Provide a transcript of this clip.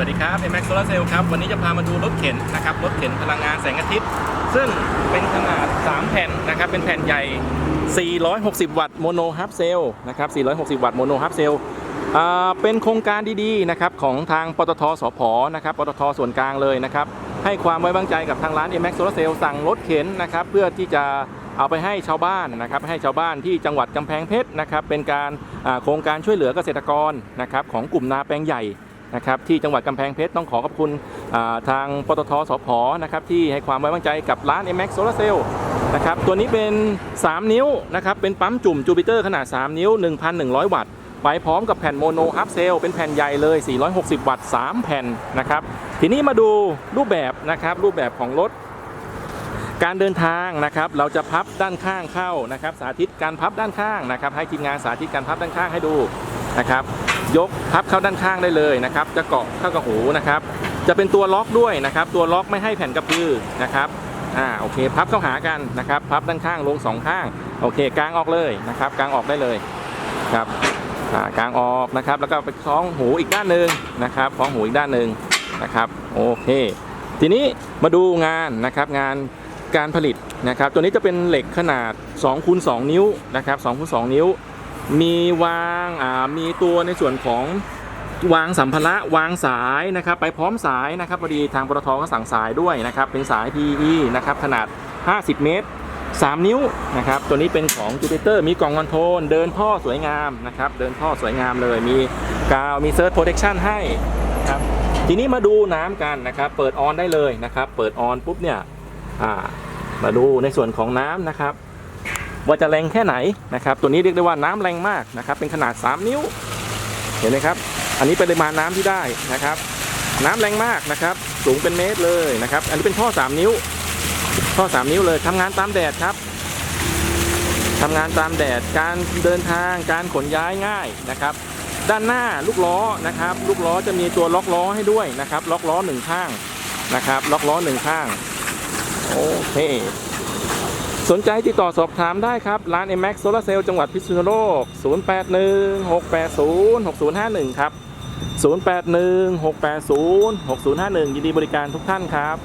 วัสดีครับ m อ็ Solar Cell ครับ วันนี้จะพามาดูรถเข็นนะครับ รถเข็นพลังงานแสงอาทิตย์ ซึ่งเป็นขนาด 3 แผ่นนะครับ เป็นแผ่นใหญ่ 460 วัตต์โมโนฮับเซลนะครับ 460 วัตต์โมโนฮับเซลอ่าเป็นโครงการดีๆนะครับของทางปตทสพนะครับ ปตทส่วนกลางเลยนะครับ ให้ความไว้วางใจกับทางร้าน m อ็ Solar Cell สั่งรถเข็นนะครับ เพื่อที่จะเอาไปให้ชาวบ้านนะครับให้ชาวบ้านที่จังหวัดกำแพงเพชรนะครับเป็นการโครงการช่วยเหลือเกษตรกรนะครับของกลุ่มนาแปลงใหญ่ นะครับที่จังหวัดกำแพงเพชรต้องขอขอบคุณาทางปตทสพนะครับที่ให้ความไว้วางใจกับร้าน m x Solar Cell นะครับตัวนี้เป็น 3 นิ้วนะครับเป็นปั๊มจุ่มจูปิเตอร์ขนาด 3 นิ้ว 1,100 วัตต์ ไปพร้อมกับแผ่นโมโนฮับเซลเป็นแผ่นใหญ่เลย 460 วัตต์ 3 แผ่นนะครับทีนี้มาดูรูปแบบนะครับรูปแบบของรถการเดินทางนะครับเราจะพับด้านข้างเข้านะครับ สาธิตการพับด้านข้างนะครับ ให้ทีมงานสาธิตการพับด้านข้างให้ดูนะครับ ยกพับเข้าด้านข้างได้เลยนะครับ จะเกาะเข้ากับหูนะครับ จะเป็นตัวล็อกด้วยนะครับ ตัวล็อกไม่ให้แผ่นกระพือนะครับอ่าโอเค พับเข้าหากันนะครับ พับด้านข้างลงสองข้างโอเคกางออกเลยนะครับกางออกได้เลยครับอ่ากางออกนะครับ แล้วก็ไปคล้องหูอีกด้านหนึ่งนะครับคล้องหูอีกด้านหนึ่งนะครับโอเค ทีนี้มาดูงานนะครับงานการผลิตนะครับ ตัวนี้จะเป็นเหล็กขนาด2คูณ2นิ้วนะครับ2คูณ2นิ้ว มีวางมีตัวในส่วนของวางสัมภาระวางสายนะครับ ไปพร้อมสายนะครับพอดีทางปตทก็สั่งสายด้วยนะครับ เป็นสาย PE นะครับขนาด 50 เมตร 3 นิ้วนะครับ ตัวนี้เป็นของ Jupiter มีกล่องคอนโทรลเดินท่อสวยงามนะครับ เดินท่อสวยงามเลยมีกาวมีเซิร์ชโปรเทคชั่นให้นะครับทีนี้มาดูน้ำกันนะครับ เปิดออนได้เลยนะครับ เปิดออนปุ๊บเนี่ยมาดูในส่วนของน้ำนะครับ ว่าจะแรงแค่ไหนนะครับ ตัวนี้เรียกได้ว่าน้ำแรงมากนะครับ เป็นขนาด 3 นิ้ว เห็นไหมครับ อันนี้ปริมาณน้ำที่ได้นะครับ น้ำแรงมากนะครับ สูงเป็นเมตรเลยนะครับ อันนี้เป็นท่อ 3 นิ้ว ท่อ 3 นิ้วเลยทำงานตามแดดครับทำงานตามแดด การเดินทาง การขนย้ายง่ายนะครับ ด้านหน้าลูกล้อนะครับ ลูกล้อจะมีตัวล็อกล้อให้ด้วยนะครับ ล็อกล้อหนึ่งข้างนะครับ ล็อกล้อหนึ่งข้าง โอเค สนใจติดต่อสอบถามได้ครับ ร้าน m อ็ x Solar Cell จังหวัดพิษณุโลก 0816806051 ครับ 0816806051 ยินดีบริการทุกท่านครับ